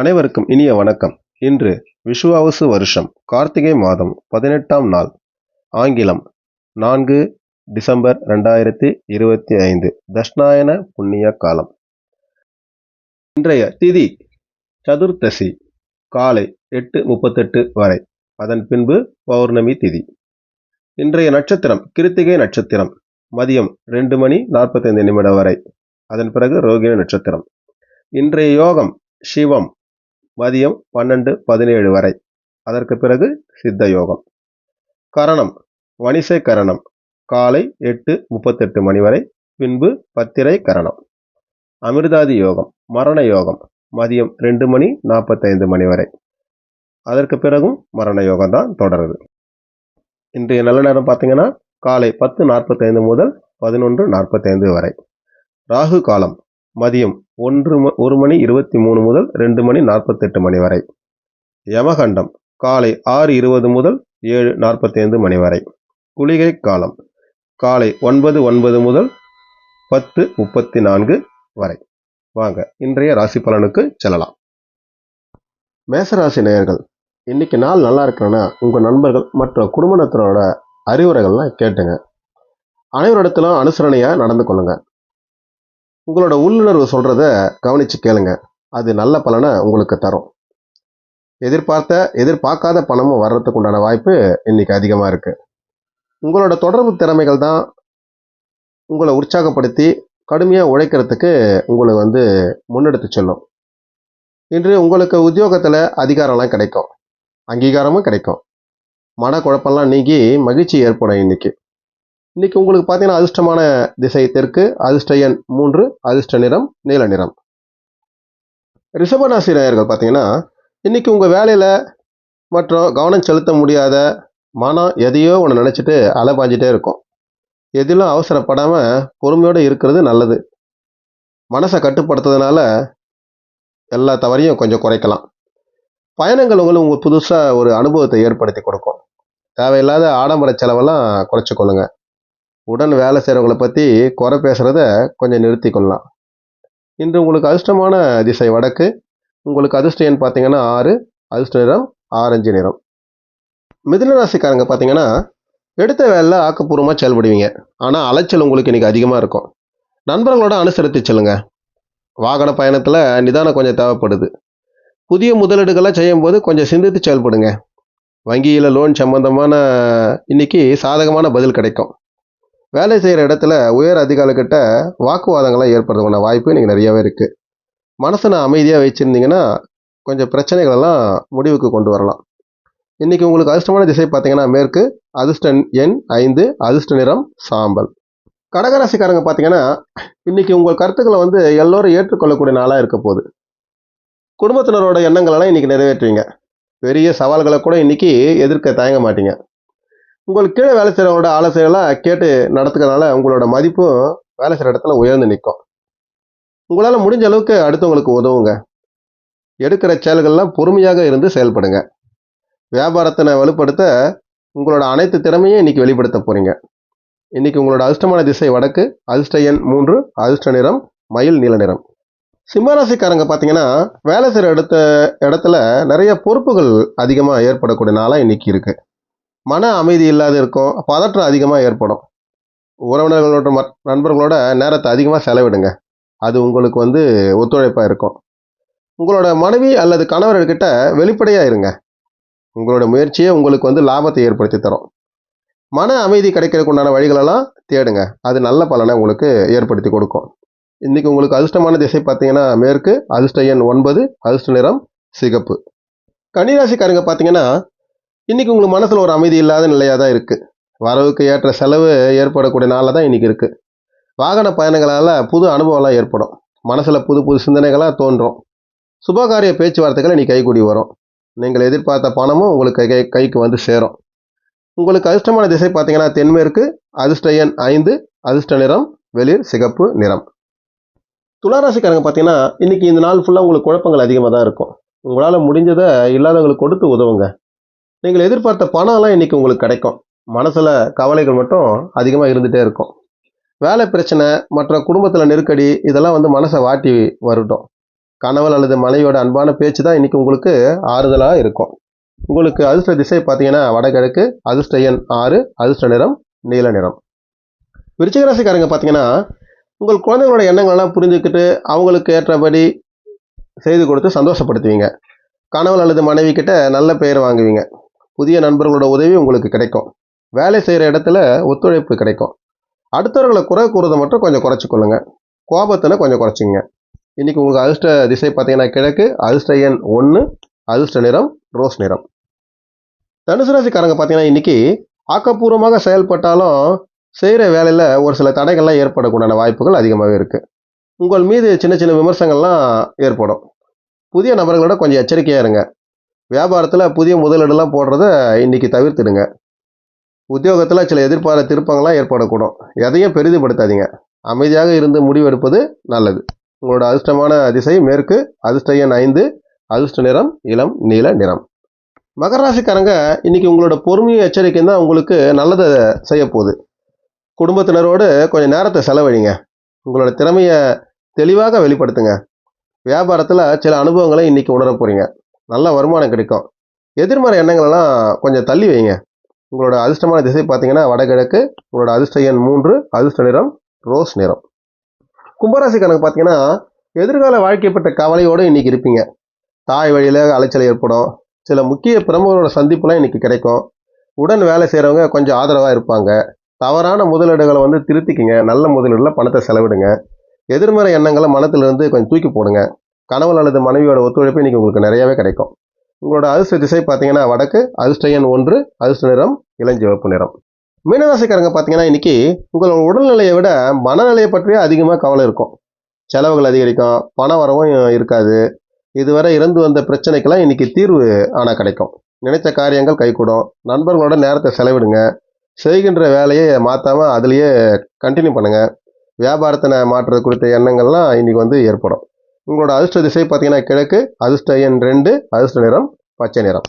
அனைவருக்கும் இனிய வணக்கம். இன்று விஷுவாவசு வருஷம் கார்த்திகை மாதம் பதினெட்டாம் நாள் ஆங்கிலம் நான்கு டிசம்பர் ரெண்டாயிரத்தி இருபத்தி ஐந்து தஷ்ணாயன புண்ணிய காலம். இன்றைய திதி சதுர்த்தசி காலை எட்டு முப்பத்தெட்டு வரை அதன் பின்பு பௌர்ணமி திதி. இன்றைய நட்சத்திரம் கிருத்திகை நட்சத்திரம் மதியம் ரெண்டு மணி நாற்பத்தைந்து நிமிடம் வரை அதன் பிறகு ரோகிணி நட்சத்திரம். இன்றைய யோகம் சிவம் மதியம் பன்னெண்டு பதினேழு வரை. அதற்கு பிறகு சித்த யோகம். கரணம் வணிசை கரணம். காலை எட்டு முப்பத்தெட்டு மணி வரை பின்பு பத்திரை கரணம். அமிர்தாதி யோகம் மரண யோகம். மதியம் ரெண்டு மணி நாற்பத்தைந்து மணி வரை. அதற்கு பிறகும் மரண யோகம் தான் தொடருது. இன்றைய நல்ல நேரம் பார்த்தீங்கன்னா காலை பத்து நாற்பத்தைந்து முதல் பதினொன்று நாற்பத்தைந்து வரை. ராகு காலம் மதியம் ஒன்று ம- ஒரு மணி இருபத்தி மூணு முதல் ரெண்டு மணி நாற்பத்தெட்டு மணி வரை. யமகண்டம் காலை ஆறு இருபது முதல் ஏழு நாற்பத்தைந்து மணி வரை. குளிகை காலம் காலை ஒன்பது ஒன்பது முதல் பத்து முப்பத்தி நான்கு வரை. வாங்க இன்றைய ராசி பலனுக்கு செல்லலாம். மேசராசி நேயர்கள் இன்னைக்கு நாள் நல்லா இருக்கணும்னா உங்கள் நண்பர்கள் மற்ற குடும்பத்தினரோட அறிவுரைகள்லாம் கேட்டுங்க. அனைவரிடத்திலும் அனுசரணையாக நடந்து கொள்ளுங்க. உங்களோட உள்ளுணர்வு சொல்கிறத கவனித்து கேளுங்க. அது நல்ல பலனை உங்களுக்கு தரும். எதிர்பார்த்த எதிர்பார்க்காத பணமும் வர்றதுக்கு உண்டான வாய்ப்பு இன்னைக்கு அதிகமாக இருக்குது உங்களோட தொடர்பு திறமைகள் தான் உங்களை உற்சாகப்படுத்தி கடுமையாக உழைக்கிறதுக்கு உங்களை வந்து முன்னெடுத்து செல்லும். இன்று உங்களுக்கு உத்தியோகத்தில் அதிகாரம்லாம் கிடைக்கும். அங்கீகாரமும் கிடைக்கும். மன குழப்பம்லாம் நீங்கி மகிழ்ச்சி ஏற்படும் இன்றைக்கி இன்னைக்கு உங்களுக்கு பார்த்தீங்கன்னா அதிர்ஷ்டமான திசை தெற்கு அதிர்ஷ்ட எண் மூன்று அதிர்ஷ்ட நிறம் நீல நிறம். ரிஷபராசி நேயர்கள் பார்த்தீங்கன்னா இன்னைக்கு உங்கள் வேலையில் மற்றும் கவனம் செலுத்த முடியாத மனம் எதையோ ஒன்று நினச்சிட்டு அலைபாஞ்சிட்டே இருக்கும். எதிலும் அவசரப்படாமல் பொறுமையோடு இருக்கிறது நல்லது. மனசை கட்டுப்படுத்துறதுனால எல்லா தவறையும் கொஞ்சம் குறைக்கலாம். பயணங்கள் உங்களுக்கு உங்களுக்கு புதுசாக ஒரு அனுபவத்தை ஏற்படுத்தி கொடுக்கும். தேவையில்லாத ஆடம்பர செலவெல்லாம் குறைச்சிக்கொள்ளுங்கள் உடன் வேலை செய்கிறவங்கள பற்றி குறை பேசுகிறத கொஞ்சம் நிறுத்தி கொள்ளலாம். இன்று உங்களுக்கு அதிர்ஷ்டமான திசை வடக்கு. உங்களுக்கு அதிர்ஷ்ட எண் பார்த்தீங்கன்னா ஆறு அதிர்ஷ்ட நிறம் ஆரஞ்சு நிறம். மிதுன ராசிக்காரங்க பார்த்தீங்கன்னா எடுத்த வேலையில் ஆக்கப்பூர்வமாக செயல்படுவீங்க. ஆனால் அலைச்சல் உங்களுக்கு இன்றைக்கி அதிகமாக இருக்கும். நண்பர்களோட அனுசரித்து செல்லுங்க. வாகன பயணத்தில் நிதானம் கொஞ்சம் தேவைப்படுது. புதிய முதலீடுகளை செய்யும்போது கொஞ்சம் சிந்தித்து செயல்படுங்க. வங்கியில் லோன் சம்பந்தமான இன்னைக்கு சாதகமான பதில் கிடைக்கும். வேலை செய்கிற இடத்துல உயர் அதிகாரிகிட்ட வாக்குவாதங்கள்லாம் ஏற்படுறதுக்கான வாய்ப்பு இன்னைக்கு நிறையவே இருக்குது மனசனை அமைதியாக வச்சுருந்தீங்கன்னா கொஞ்சம் பிரச்சனைகளெல்லாம் முடிவுக்கு கொண்டு வரலாம். இன்றைக்கி உங்களுக்கு அதிர்ஷ்டமான திசை பார்த்தீங்கன்னா மேற்கு அதிர்ஷ்ட எண் ஐந்து அதிர்ஷ்ட நிறம் சாம்பல். கடகராசிக்காரங்க பார்த்தீங்கன்னா இன்றைக்கி உங்கள் கருத்துக்களை வந்து எல்லோரும் ஏற்றுக்கொள்ளக்கூடிய நாளாக இருக்க போகுது. குடும்பத்தினரோட எண்ணங்களெல்லாம் இன்றைக்கி நிறைவேற்றுவீங்க. பெரிய சவால்களை கூட இன்றைக்கி எதிர்க்க தயங்க மாட்டீங்க. உங்களுக்கு கீழே வேலை செய்கிறவங்களோட ஆலோசனைகளாக கேட்டு நடத்துக்கிறதுனால உங்களோட மதிப்பும் வேலை செய்கிற இடத்துல உயர்ந்து நிற்கும் உங்களால் முடிஞ்ச அளவுக்கு அடுத்தவங்களுக்கு உதவுங்க. எடுக்கிற செயல்கள்லாம் பொறுமையாக இருந்து செயல்படுங்க. வியாபாரத்தினை வலுப்படுத்த உங்களோட அனைத்து திறமையும் இன்னைக்கு வெளிப்படுத்த போகிறீங்க இன்னைக்கு உங்களோட அதிர்ஷ்டமான திசை வடக்கு அதிர்ஷ்ட எண் மூன்று அதிர்ஷ்ட நிறம் மயில் நீல நிறம். சிம்மராசிக்காரங்க பார்த்தீங்கன்னா வேலை செய்கிற இடத்த இடத்துல நிறைய பொறுப்புகள் அதிகமாக ஏற்படக்கூடிய நாளாக இன்றைக்கி இருக்குது மன அமைதி இல்லாத இருக்கும். பதற்றம் அதிகமாக ஏற்படும். உறவினர்களோட மற்- நண்பர்களோட நேரத்தை அதிகமாக செலவிடுங்க. அது உங்களுக்கு வந்து ஒத்துழைப்பாக இருக்கும். உங்களோட மனைவி அல்லது கணவர்கிட்ட வெளிப்படையாக இருங்க. உங்களோட முயற்சியே உங்களுக்கு வந்து லாபத்தை ஏற்படுத்தி தரும். மன அமைதி கிடைக்கிறதுக்கு உண்டான வழிகளெல்லாம் தேடுங்க. அது நல்ல பலனை உங்களுக்கு ஏற்படுத்தி கொடுக்கும். இன்றைக்கி உங்களுக்கு அதிர்ஷ்டமான திசை பார்த்தீங்கன்னா மேற்கு அதிர்ஷ்ட எண் ஒன்பது அதிர்ஷ்ட நிறம் சிகப்பு. கன்னிராசிக்காரங்க பார்த்தீங்கன்னா இன்றைக்கி உங்களுக்கு மனசில் ஒரு அமைதி இல்லாத நிலையாக தான் இருக்குது வரவுக்கு ஏற்ற செலவு ஏற்படக்கூடிய நாளில் தான் இன்றைக்கி இருக்குது வாகன பயணங்களால் புது அனுபவம்லாம் ஏற்படும். மனசில் புது புது சிந்தனைகளாக தோன்றும். சுபகாரிய பேச்சுவார்த்தைகள் இன்றைக்கி கைகூடி வரும். நீங்கள் எதிர்பார்த்த பணமும் உங்களுக்கு கை கைக்கு வந்து சேரும். உங்களுக்கு அதிர்ஷ்டமான திசை பார்த்தீங்கன்னா தென்மேற்கு அதிர்ஷ்ட எண் ஐந்து அதிர்ஷ்ட நிறம் வெளிர் சிகப்பு நிறம். துளாராசிக்காரங்க பார்த்தீங்கன்னா இன்றைக்கி இந்த நாள் ஃபுல்லாக உங்களுக்கு குழப்பங்கள் அதிகமாக தான் இருக்கும். உங்களால் முடிஞ்சதை இல்லாதவங்களுக்கு கொடுத்து உதவுங்க. நீங்கள் எதிர்பார்த்த பணம்லாம் இன்றைக்கி உங்களுக்கு கிடைக்கும். மனசில் கவலைகள் மட்டும் அதிகமாக இருந்துகிட்டே இருக்கும். வேலை பிரச்சனை மற்ற குடும்பத்தில் நெருக்கடி இதெல்லாம் வந்து மனசை வாட்டி வரட்டும். கணவன் அல்லது மனைவியோட அன்பான பேச்சு தான் இன்றைக்கி உங்களுக்கு ஆறுதலாக இருக்கும். உங்களுக்கு அதிர்ஷ்ட திசை பார்த்தீங்கன்னா வடகிழக்கு அதிர்ஷ்ட எண் ஆறு அதிர்ஷ்ட நிறம் நீல நிறம். விருச்சிகராசிக்காரங்க பார்த்தீங்கன்னா உங்கள் குழந்தைகளோட எண்ணங்கள்லாம் புரிஞ்சுக்கிட்டு அவங்களுக்கு ஏற்றபடி செய்து கொடுத்து சந்தோஷப்படுத்துவீங்க. கணவன் அல்லது மனைவி கிட்ட நல்ல பெயர் வாங்குவீங்க. புதிய நண்பர்களோட உதவி உங்களுக்கு கிடைக்கும். வேலை செய்கிற இடத்துல ஒத்துழைப்பு கிடைக்கும். அடுத்தவர்களை குறை கூறுறதை மட்டும் கொஞ்சம் குறைச்சிக்கொள்ளுங்க. கோபத்தின கொஞ்சம் குறைச்சிங்க இன்னைக்கு உங்கள் அதிர்ஷ்ட திசை பார்த்தீங்கன்னா கிழக்கு அதிர்ஷ்ட எண் ஒன்று அதிர்ஷ்ட நிறம் ரோஸ் நிறம். தனுசு ராசிக்காரங்க பார்த்தீங்கன்னா இன்றைக்கி ஆக்கப்பூர்வமாக செயல்பட்டாலும் செய்கிற வேலையில் ஒரு சில தடைகள்லாம் ஏற்படக்கூடான வாய்ப்புகள் அதிகமாகவே இருக்குது உங்கள் மீது சின்ன சின்ன விமர்சனங்கள்லாம் ஏற்படும். புதிய நபர்களோட கொஞ்சம் எச்சரிக்கையாக இருங்க. வியாபாரத்தில் புதிய முதலீடுலாம் போடுறத இன்றைக்கி தவிர்த்துடுங்க. உத்தியோகத்தில் சில எதிர்பார திருப்பங்கள்லாம் ஏற்படக்கூடும். எதையும் பெரிதுபடுத்தாதீங்க. அமைதியாக இருந்து முடிவெடுப்பது நல்லது. உங்களோட அதிர்ஷ்டமான திசை மேற்கு அதிர்ஷ்ட எண் ஐந்து அதிர்ஷ்ட நிறம் இளம் நீல நிறம். மகர ராசிக்காரங்க இன்றைக்கி உங்களோட பொறுமையும் எச்சரிக்கையும் தான் உங்களுக்கு நல்லதை செய்ய போகுது. குடும்பத்தினரோடு கொஞ்சம் நேரத்தை செலவழிங்க. உங்களோட திறமையை தெளிவாக வெளிப்படுத்துங்க. வியாபாரத்தில் சில அனுபவங்களை இன்றைக்கி உணர போகிறீங்க நல்ல வருமானம் கிடைக்கும். எதிர்மறை எண்ணங்களெல்லாம் கொஞ்சம் தள்ளி வைங்க. உங்களோட அதிர்ஷ்டமான திசை பார்த்தீங்கன்னா வடகிழக்கு உங்களோட அதிர்ஷ்ட எண் மூன்று அதிர்ஷ்ட நிறம் ரோஸ் நிறம். கும்பராசிக்காரங்க பார்த்தீங்கன்னா எதிர்கால வாழ்க்கை பட்ட கவலையோடு இன்றைக்கி இருப்பீங்க. தாய் வழியில் அலைச்சல் ஏற்படும். சில முக்கிய பிரமுகரோட சந்திப்புலாம் இன்னைக்கு கிடைக்கும். உடன் வேலை செய்கிறவங்க கொஞ்சம் ஆதரவாக இருப்பாங்க. தவறான முதலீடுகளை வந்து திருத்திக்கிங்க. நல்ல முதலீடுல பணத்தை செலவிடுங்க. எதிர்மறை எண்ணங்களை மனத்திலிருந்து கொஞ்சம் தூக்கி போடுங்க. கணவன் அல்லது மனைவியோட ஒத்துழைப்பு இன்னைக்கு உங்களுக்கு நிறையவே கிடைக்கும். உங்களோட அதிர்ஷ்ட திசை பார்த்தீங்கன்னா வடக்கு அதிர்ஷ்ட எண் ஒன்று அதிர்ஷ்ட நிறம் இளஞ்சிவப்பு நிறம். மீனராசிக்காரங்க பார்த்தீங்கன்னா இன்னைக்கு உங்களோட உடல்நிலையை விட மனநிலையை பற்றியே அதிகமாக கவலை இருக்கும். செலவுகள் அதிகரிக்கும் பண வரவும் இருக்காது. இதுவரை இருந்து வந்த பிரச்சனைக்கெல்லாம் இன்றைக்கி தீர்வு ஆனால் கிடைக்கும். நினைத்த காரியங்கள் கைகூடும். நண்பர்களோட நேரத்தை செலவிடுங்க. செய்கின்ற வேலையை மாற்றாமல் அதுலேயே கண்டினியூ பண்ணுங்கள் வியாபாரத்தினை மாற்றுறது குறித்த எண்ணங்கள்லாம் இன்னைக்கு வந்து ஏற்படும். உங்களோட அதிர்ஷ்ட திசை பார்த்தீங்கன்னா கிழக்கு அதிர்ஷ்ட எண் ரெண்டு அதிர்ஷ்ட நிறம் பச்சை நிறம்.